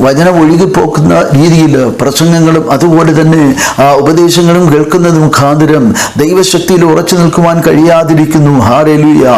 വചനം ഒഴുകിപ്പോക്കുന്ന രീതിയിൽ പ്രസംഗങ്ങളും അതുപോലെ തന്നെ ഉപദേശങ്ങളും കേൾക്കുന്നത് മുഖാന്തരം ദൈവശക്തിയിൽ ഉറച്ചു നിൽക്കുവാൻ കഴിയാതിരിക്കുന്നു. ഹാരലുയ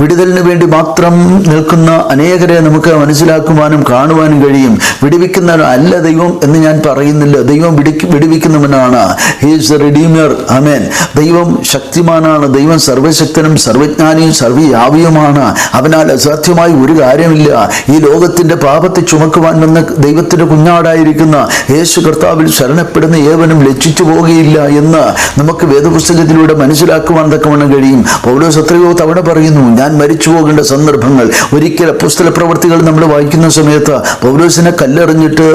വിടുതലിന് വേണ്ടി മാത്രം നിൽക്കുന്ന അനേകരെ നമുക്ക് മനസ്സിലാക്കുവാനും കാണുവാനും കഴിയും. വിടുവിക്കുന്ന അല്ല ദൈവം എന്ന് ഞാൻ പറയുന്നില്ല. ദൈവം വിടിക്ക് വിടുവിക്കുന്നവനാണ്. ഹീസ് റിഡീമർ അമേൻ ദൈവം ശക്തിമാനാണ്. ദൈവം സർവശക്തനും സർവജ്ഞാനിയും സർവയാവിയുമാണ് അവനാൽ അസാധ്യമായി ഒരു കാര്യമില്ല. ഈ ലോകത്തിന്റെ പാപത്തെ ചുമക്കുവാൻ വന്ന ദൈവത്തിന്റെ കുഞ്ഞാടായിരിക്കുന്ന യേശു കർത്താവിൽ ശരണപ്പെടുന്ന ഏവനും ലജ്ജിച്ചു പോകുകയില്ല എന്ന് നമുക്ക് വേദപുസ്തകത്തിലൂടെ മനസ്സിലാക്കുവാൻ തക്കവണ്ണം കഴിയും. പൗലോസ് എത്രയോ തവണ പറയുന്നു ഞാൻ മരിച്ചു പോകേണ്ട സന്ദർഭങ്ങൾ. ഒരിക്കൽ പുസ്തക പ്രവർത്തികൾ നമ്മൾ വായിക്കുന്ന സമയത്ത് പൗലോസിനെ കല്ലെറിഞ്ഞിട്ട്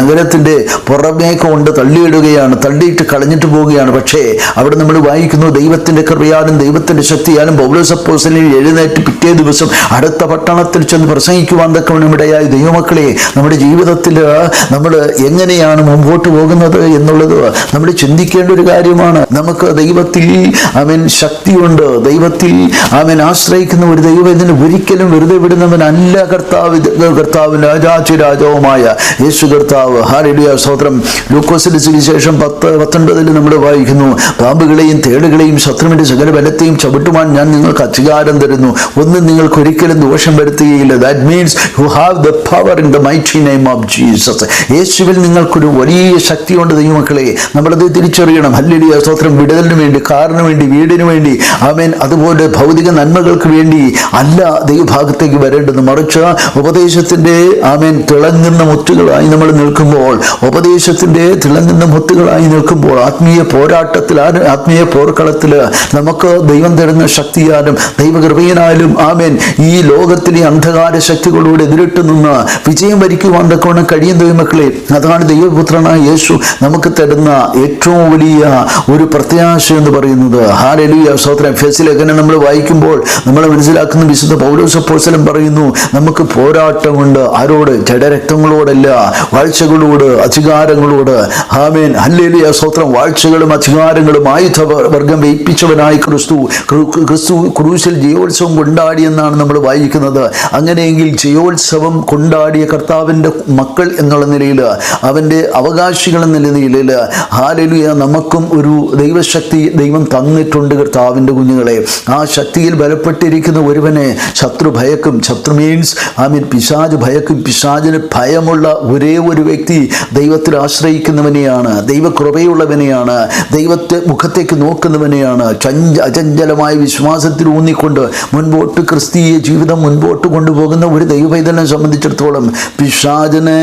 നഗരത്തിന്റെ പുറമേ കൊണ്ട് തള്ളിയിടുകയാണ് തള്ളിയിട്ട് കളഞ്ഞിട്ട് പോവുകയാണ്. പക്ഷേ അവിടെ നമ്മൾ വായിക്കുന്നു ദൈവത്തിന്റെ കൃപയാലും ദൈവത്തിന്റെ ശക്തിയാലും പൗലോസ് അപ്പോസ്തലൻ എഴുന്നേറ്റ് പിറ്റേ ദിവസം അടുത്ത പട്ടണത്തിൽ ചെന്ന് പ്രസംഗിക്കുവാൻ തക്കവണ്ണം ഇടയായി. ദൈവമക്കളെ നമ്മുടെ ജീവിതത്തിൽ നമ്മൾ എങ്ങനെയാണ് മുമ്പോട്ട് പോകുന്നത് എന്നുള്ളത് നമ്മൾ ചിന്തിക്കേണ്ട ഒരു കാര്യമാണ്. നമുക്ക് ദൈവത്തിൽ അവൻ ശക്തിയുണ്ട്. ദൈവത്തിൽ അവൻ ആശ്രയിക്കുന്ന ഒരു ദൈവം ഇതിന് ഒരിക്കലും വെറുതെ വിടുന്നവൻ അല്ല കർത്താവ് കർത്താവ് രാജാചി രാജാവുമായ യേശു കർത്താവ്. ഹാരഡിയ സ്തോത്രം. ലൂക്കോസിന്റെ സുവിശേഷം പത്ത് പത്തൊൻപതിൽ നമ്മൾ വായിക്കുന്നു പാമ്പുകളെയും തേടുകളെയും ശത്രുവിന്റെ സകല ബലത്തെയും ചവിട്ടുവാൻ ഞാൻ നിങ്ങൾക്ക് അധികാരം തരുന്നു. ഒന്നും നിങ്ങൾക്ക് ഒരിക്കലും ദോഷം വരുത്തുകയില്ല. That means you have the power in the mighty name of Jesus യേശുവിൽ നിങ്ങൾക്കൊരു വലിയ ശക്തിയുണ്ട് ദൈവമക്കളെ. നമ്മളത് തിരിച്ചറിയണം. ഹല്ലേലൂയ. സ്തോത്രം. വിടുതലിന് വേണ്ടി കാറിന് വേണ്ടി വീടിന് വേണ്ടി. ആമേൻ. അതുപോലെ ഭൗതിക നന്മകൾക്ക് വേണ്ടി അല്ല ദൈവഭാഗത്തേക്ക് വരേണ്ടത്. മറിച്ച് ഉപദേശത്തിന്റെ ആമേൻ തിളങ്ങുന്ന മുത്തുകളായി നമ്മൾ നിൽക്കുമ്പോൾ ഉപദേശത്തിന്റെ തിളങ്ങുന്ന മുത്തുകളായി നിൽക്കുമ്പോൾ ആത്മീയ പോരാട്ടത്തിൽ ആത്മീയ പോർക്കളത്തിൽ നമുക്ക് ദൈവം തരുന്ന ശക്തിയാലും ദൈവകൃപയനാലും ആമേൻ ഈ ലോകത്തിലെ അന്ധകാര ശക്തികളോട് എതിരിട്ട് നിന്ന് വിജയം വരിക്കുവാൻ തക്കവണ്ണം കഴിയും ദൈവമക്കളെ അതാണ് ദൈവപുത്രനായ യേശു നമുക്ക് തരുന്ന ഏറ്റവും വലിയ ഒരു പ്രത്യാശ എന്ന് പറയുന്നത്. ഹാലലിയ സ്തോത്രം ഫെസിലേഖനം നമ്മൾ വായിക്കുമ്പോൾ നമ്മൾ മനസ്സിലാക്കുന്ന വിശുദ്ധ പൗലോസപ്പോസലം പറയുന്നു നമുക്ക് പോരാട്ടമുണ്ട് ആരോട്? ജഡരക്തങ്ങളോടല്ല വാഴ്ചകളോട് അധികാരങ്ങളോട്. ഹാമേൻ ഹല്ലേലിയ സ്തോത്രം വാഴ്ചകളും അധികാരങ്ങളും ആയുധ വർഗം വെയിപ്പിച്ചവനായ ക്രിസ്തു ക്രിസ്തു ക്രൂശിൽ ജയോത്സവം കൊണ്ടാടിയെന്നാണ് നമ്മൾ വായിക്കുന്നത്. അങ്ങനെയെങ്കിൽ ജയോത്സവം കൊണ്ടാടിയ കർത്താവിന്റെ മക്കൾ എന്നുള്ള നിലയിൽ അവന്റെ അവകാശികൾ എന്ന നിലയിൽ ഹാലലുയ നമുക്കും ഒരു ദൈവശക്തി ദൈവം തന്നിട്ടുണ്ട് കർത്താവിന്റെ കുഞ്ഞുങ്ങളെ. ആ ശക്തിയിൽ ബലപ്പെട്ടിരിക്കുന്ന ഒരുവനെ ശത്രു ഭയക്കും. ശത്രു മീൻസ് ഐ മീൻ പിശാജ് ഭയക്കും. പിശാജിന് ഭയമുള്ള ഒരേ ഒരു വ്യക്തി ദൈവത്തിൽ ആശ്രയിക്കുന്നവനെയാണ്. ദൈവകൃപയുള്ളവനെയാണ്. ദൈവത്തെ മുഖത്തേക്ക് നോക്കുന്നവനെയാണ്. ചഞ്ച അചഞ്ചലമായ വിശ്വാസത്തിൽ ഊന്നിക്കൊണ്ട് മുൻപോട്ട് ക്രിസ്തീയ ജീവിതം മുൻപോട്ട് കൊണ്ടുപോകുന്ന ഒരു ദൈവവൈതലിനെ സംബന്ധിച്ചിടത്തോളം പിശാചിനെ